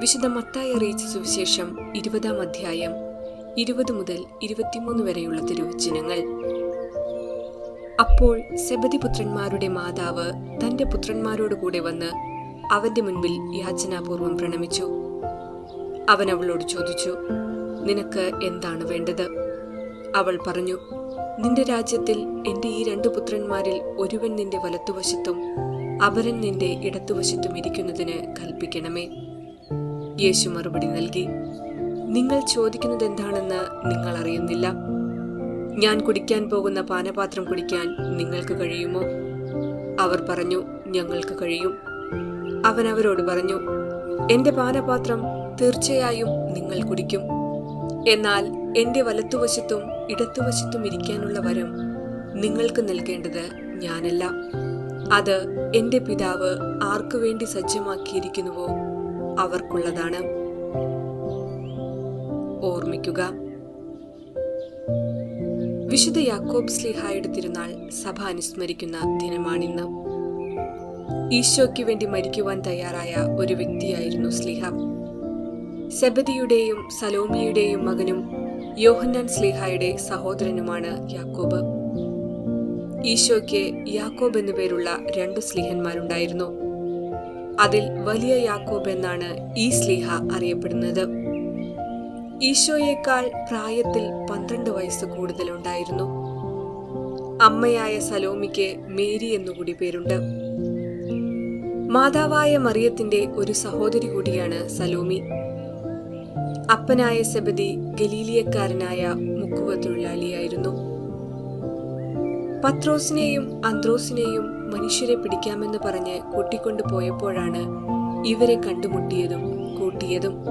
വിശുദ്ധ മത്തായി അറിയിച്ച സുവിശേഷം ഇരുപതാം അധ്യായം ഇരുപത് മുതൽ ഇരുപത്തിമൂന്ന് വരെയുള്ള തിരുവചനങ്ങൾ. അപ്പോൾ സെബതി പുത്രന്മാരുടെ മാതാവ് തന്റെ പുത്രന്മാരോട് കൂടെ വന്ന് അവന്റെ മുൻപിൽ യാചനാപൂർവം പ്രണമിച്ചു. അവൻ അവളോട് ചോദിച്ചു നിനക്ക് എന്താണ് വേണ്ടത്? അവൾ പറഞ്ഞു നിന്റെ രാജ്യത്തിൽ എന്റെ ഈ രണ്ടു പുത്രന്മാരിൽ ഒരുവൻ നിന്റെ വലത്തുവശത്തും അവരൻ നിന്റെ ഇടത്തുവശത്തും ഇരിക്കുന്നതിന് കൽപ്പിക്കണമേ. യേശു മറുപടി നൽകി. നിങ്ങൾ ചോദിക്കുന്നത് എന്താണെന്ന് നിങ്ങൾ അറിയുന്നില്ല. ഞാൻ കുടിക്കാൻ പോകുന്ന പാനപാത്രം കുടിക്കാൻ നിങ്ങൾക്ക് കഴിയുമോ? അവർ പറഞ്ഞു ഞങ്ങൾക്ക് കഴിയും. അവൻ അവരോട് പറഞ്ഞു എന്റെ പാനപാത്രം തീർച്ചയായും നിങ്ങൾ കുടിക്കും. എന്നാൽ എന്റെ വലത്തുവശത്തും ഇടത്തുവശത്തും ഇരിക്കാനുള്ള വരം നിങ്ങൾക്ക് നൽകേണ്ടത് ഞാനല്ല. അത് എന്റെ പിതാവ് ആർക്കു വേണ്ടി സജ്ജമാക്കിയിരിക്കുന്നുവോ അവർക്കുള്ളതാണ്. ഓർമ്മിക്കുക. വിശുദ്ധ യാക്കോബ് സ്ലിഹായുടെ തിരുനാൾ സഭ അനുസ്മരിക്കുന്ന ദിനമാണിന്ന് ഈശോയ്ക്ക് വേണ്ടി മരിക്കുവാൻ തയ്യാറായ ഒരു വ്യക്തിയായിരുന്നു സ്ലിഹ. സെബദിയുടെയും സലോമിയുടെയും മകനും യോഹന്നാൻ സ്ലിഹായുടെ സഹോദരനുമാണ് യാക്കോബ്. ഈശോയ്ക്ക് യാക്കോബ് എന്നു പേരുള്ള രണ്ടു സ്ലിഹന്മാരുണ്ടായിരുന്നു. അതിൽ വലിയ യാക്കോബ് എന്നാണ് ഈ സ്ലീഹ അറിയപ്പെടുന്നത്. ഈശോയേക്കാൾ പ്രായത്തിൽ പന്ത്രണ്ട് വയസ്സ് കൂടുതലുണ്ടായിരുന്നു. അമ്മയായ സലോമിക്ക് മേരി എന്നുകൂടി പേരുണ്ട്. മാതാവായ മറിയത്തിന്റെ ഒരു സഹോദരി കൂടിയാണ് സലോമി. അപ്പനായ സെബദി ഗലീലിയക്കാരനായ മുക്കുവ തൊഴിലാളിയായിരുന്നു. പത്രോസിനെയും അന്ത്രോസിനെയും മനുഷ്യരെ പിടിക്കാമെന്ന് പറഞ്ഞ് കൂട്ടിക്കൊണ്ടു പോയപ്പോഴാണ് ഇവരെ കണ്ടുമുട്ടിയതും കൂട്ടിയതും.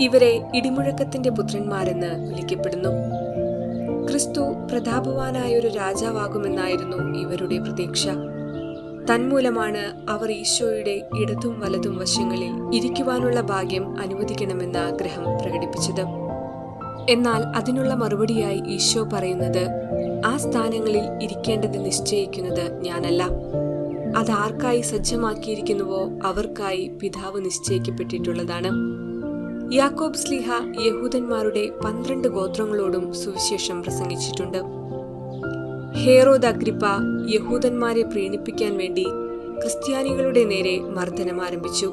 ഇവരെ ഇടിമുഴക്കത്തിന്റെ പുത്രന്മാരെന്ന് വിളിക്കപ്പെടുന്നു. ക്രിസ്തു പ്രതാപവാനായ ഒരു രാജാവാകുമെന്നായിരുന്നു ഇവരുടെ പ്രതീക്ഷ. തന്മൂലമാണ് അവർ ഈശോയുടെ ഇടതും വലതും വശങ്ങളിൽ ഇരിക്കുവാനുള്ള ഭാഗ്യം അനുവദിക്കണമെന്ന ആഗ്രഹം പ്രകടിപ്പിച്ചത്. എന്നാൽ അതിനുള്ള മറുപടിയായി ഈശോ പറയുന്നത് ആ സ്ഥാനങ്ങളിൽ ഇരിക്കേണ്ടത് നിശ്ചയിക്കുന്നത് ഞാനല്ല. അത് ആർക്കായി സജ്ജമാക്കിയിരിക്കുന്നുവോ അവർക്കായി പിതാവ് നിശ്ചയിക്കപ്പെട്ടിട്ടുള്ളതാണ്. യാക്കോബ് സ്ലിഹ യഹൂദന്മാരുടെ പന്ത്രണ്ട് ഗോത്രങ്ങളോടും സുവിശേഷം പ്രസംഗിച്ചിട്ടുണ്ട്. ഹേറോദ് അഗ്രിപ്പ യഹൂദന്മാരെ പ്രീണിപ്പിക്കാൻ വേണ്ടി ക്രിസ്ത്യാനികളുടെ നേരെ മർദ്ദനം ആരംഭിച്ചു.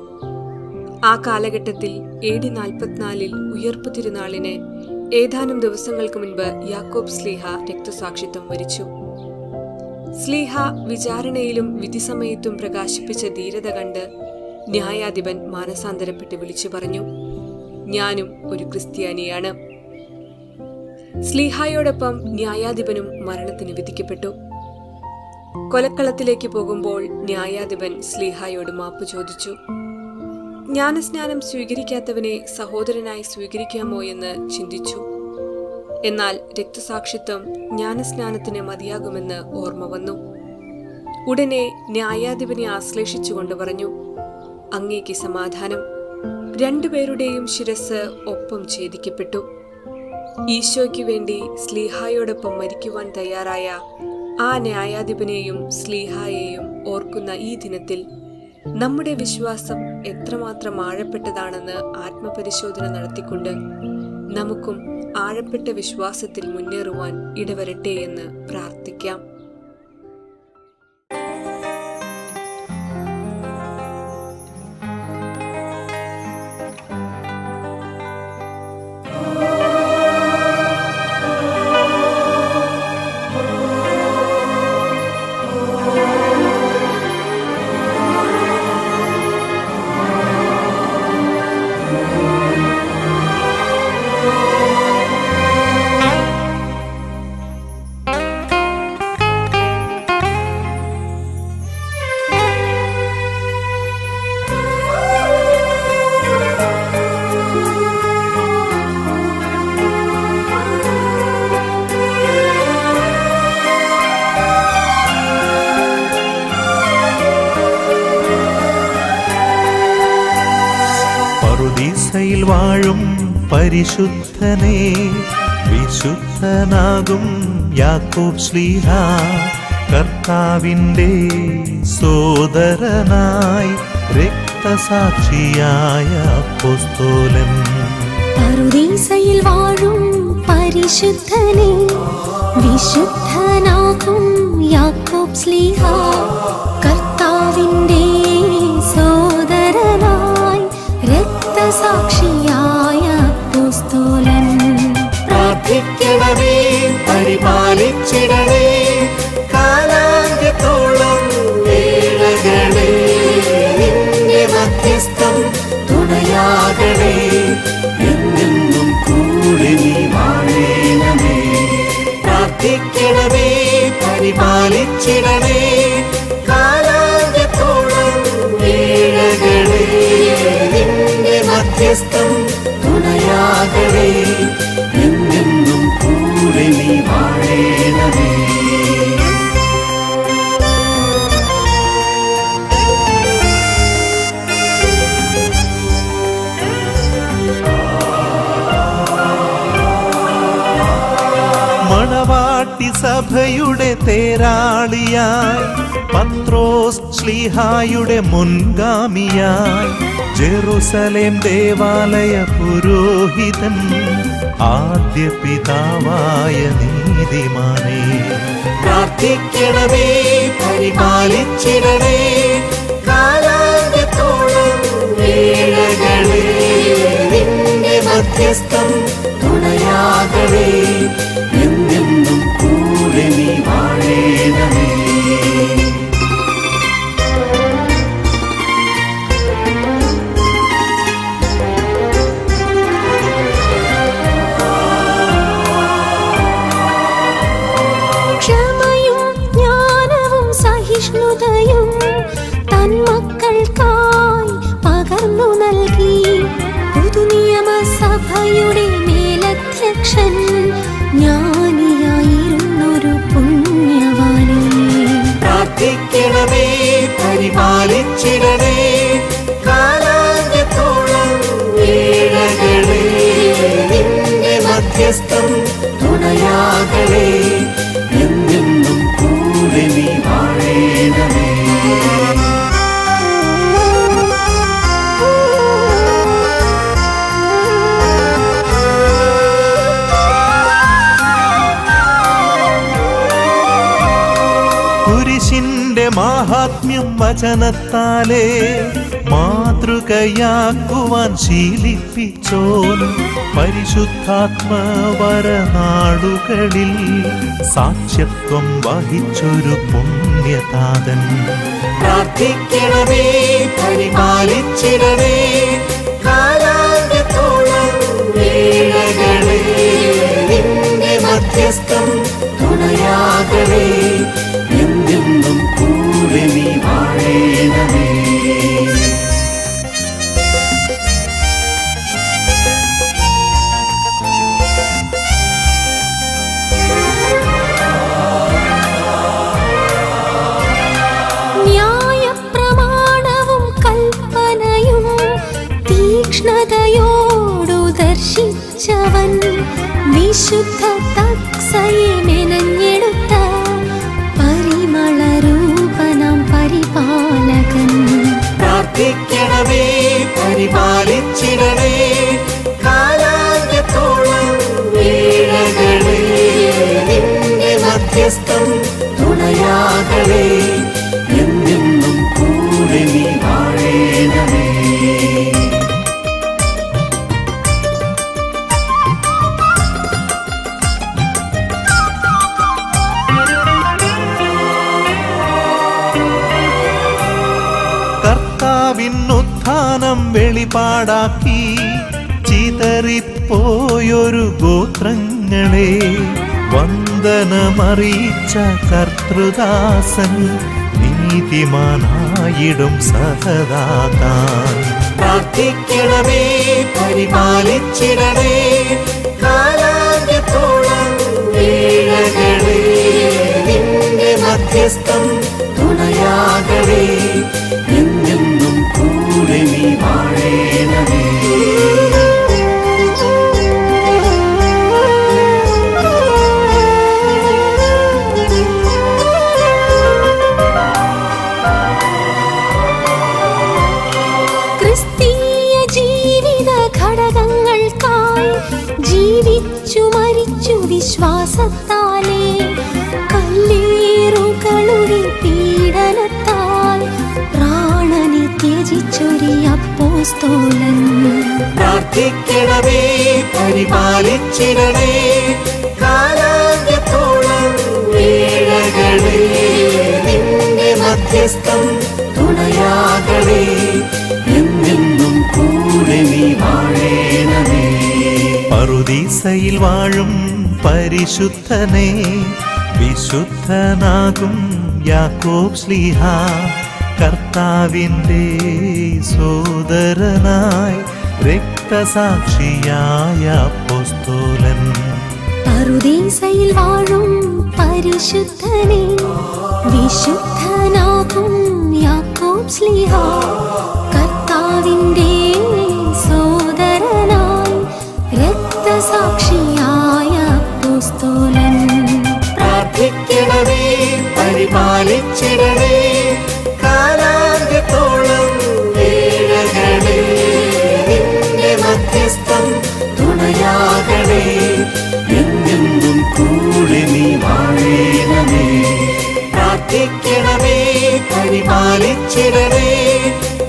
ആ കാലഘട്ടത്തിൽ എ ഡി നാൽപ്പത്തിനാലിൽ ഉയർപ്പ് തിരുനാളിന് ഏതാനും ദിവസങ്ങൾക്ക് മുൻപ് യാക്കോബ് സ്ലീഹ രക്തസാക്ഷിത്വം വരിച്ചു. സ്ലീഹ വിചാരണയിലും വിധിസമയത്തും പ്രകാശിപ്പിച്ച ധീരത കണ്ട് ന്യായാധിപൻ മാനസാന്തരപ്പെട്ട് വിളിച്ചു പറഞ്ഞു ഞാനും ഒരു ക്രിസ്ത്യാനിയാണ്. സ്ലീഹായോടൊപ്പം ന്യായാധിപനും മരണത്തിന് വിധിക്കപ്പെട്ടു. കൊലക്കളത്തിലേക്ക് പോകുമ്പോൾ ന്യായാധിപൻ സ്ലീഹായോട് മാപ്പ് ചോദിച്ചു ജ്ഞാനസ്നാനം സ്വീകരിക്കാത്തവനെ സഹോദരനായി സ്വീകരിക്കാമോ എന്ന് ചിന്തിച്ചു. എന്നാൽ രക്തസാക്ഷിത്വം ജ്ഞാനസ്നാനത്തിന് മതിയാകുമെന്ന് ഓർമ്മ വന്നു. ഉടനെ ന്യായാധിപനെ ആശ്ലേഷിച്ചുകൊണ്ട് പറഞ്ഞു അങ്ങേക്ക് സമാധാനം. രണ്ടുപേരുടെയും ശിരസ് ഒപ്പം ഛേദിക്കപ്പെട്ടു. ഈശോയ്ക്ക് വേണ്ടി സ്ലീഹായോടൊപ്പം മരിക്കുവാൻ തയ്യാറായ ആ ന്യായാധിപനെയും സ്ലീഹായെയും ഓർക്കുന്ന ഈ ദിനത്തിൽ നമ്മുടെ വിശ്വാസം എത്രമാത്രം ആഴപ്പെട്ടതാണെന്ന് ആത്മപരിശോധന നടത്തിക്കൊണ്ട് നമുക്കും ആഴപ്പെട്ട വിശ്വാസത്തിൽ മുന്നേറുവാൻ ഇടവരട്ടെ എന്ന് പ്രാർത്ഥിക്കാം. പറുദീസയിൽ വാഴും പരിശുദ്ധനെ വിശുദ്ധനാകും യാക്കോബ് ശ്ലീഹ കർത്താവിന്റെ സോദരനായി രക്ത രക്തസാക്ഷിയായ പുസ്തോലൻ വാഴും പരിശുദ്ധനെ വിശുദ്ധനാകും യാക്കോബ് സ്ലീഹ പരിപാലിച്ചിടണേ കാലാകത്തോളം വേളകളെ നിന്റെ മധ്യസ്ഥം തുണയാകണേ. എന്നെന്നും കൂടെ നീ വാഴേണമേ. പ്രാർത്ഥിക്കണമേ പരിപാലിച്ചിടണേ. കാലാകത്തോളം വേളകളെ നിന്റെ മധ്യസ്ഥം തുണയാകണേ. തേരാളിയായി. പത്രോസ് ശ്ലീഹായുടെ മുൻഗാമിയായി. ജെറുസലേം ദേവാലയ പുരോഹിതൻ ആദ്യ പിതാവായ നീതിമാനേ. പ്രാർത്ഥിക്കണമേ പരിപാലിച്ചിടണേ കാലാകത്തോളം നിന്റെ മധ്യസ്ഥം തുണയാകണേ. മേലധ്യക്ഷൻ ജ്ഞാനിയായിരുന്നൊരു പുണ്യവാനേ. പ്രാർത്ഥിക്കണമേ പരിപാലിച്ചിടണേ കാലാകത്തോളം വേളകളെ നിന്റെ മധ്യസ്ഥം തുണയാകണേ. മാഹാത്മ്യം വചനത്താലേ മാതൃകയാക്കുവാൻ ശീലിപ്പിച്ചോൻ പരിശുദ്ധാത്മവരനാടുകളിൽ സാക്ഷ്യത്വം വഹിച്ചൊരു പുണ്യതാതൻ. പ്രാർത്ഥിക്കണമേ പരിപാലിച്ചിടണേ കാലാന്ത്യത്തോളം ദർശിച്ചവൻ വിശുദ്ധ തക്സയെ മെനഞ്ഞെടുത്ത പരിമളരൂപനാം പരിപാലകൻ. പ്രാർത്ഥിക്കണമേ പരിപാലിച്ചിടണേ കർത്താവിനുത്ഥാനം വെളിപാടാക്കി. ചിതറിപ്പോയൊരു ഗോത്രങ്ങളെ വന്ദനമറിയിച്ച കർത്തൃദാസൻ നീതിമാനായിടും സഹദാതാൻ. പ്രാർത്ഥിക്കണമേ പരിപാലിച്ചിടണേ കാലാകത്തോളം വേളകളെ നിന്റെ മധ്യസ്ഥം അപ്പോസ്തോലൻ പ്രാർത്ഥിക്കണമേ പരിപാലിച്ചിടണേ. കാലാകത്തോളം വേഴകളേ നിന്റെ മധ്യസ്ഥം തുണയാകണേ. എന്നെന്നും കൂടെ നീ വാഴേണമേ. പറുദീസയിൽ വാഴും പരിശുദ്ധനെ വിശുദ്ധനാകും യാക്കോബ് ശ്ലീഹ കർത്താവിന്റെ സോദരനായി രക്തസാക്ഷിയായ അപ്പോസ്തോലൻ. പറുദീസയിൽ വാഴും പരിശുദ്ധനെ വിശുദ്ധനാകും കർത്താവിന്റെ പരിപാലിച്ചിടണേ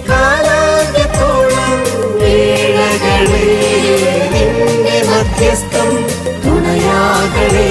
കാലാകത്തോളം വേഴകളേ നിന്റെ മധ്യസ്ഥം തുണയാകണേ.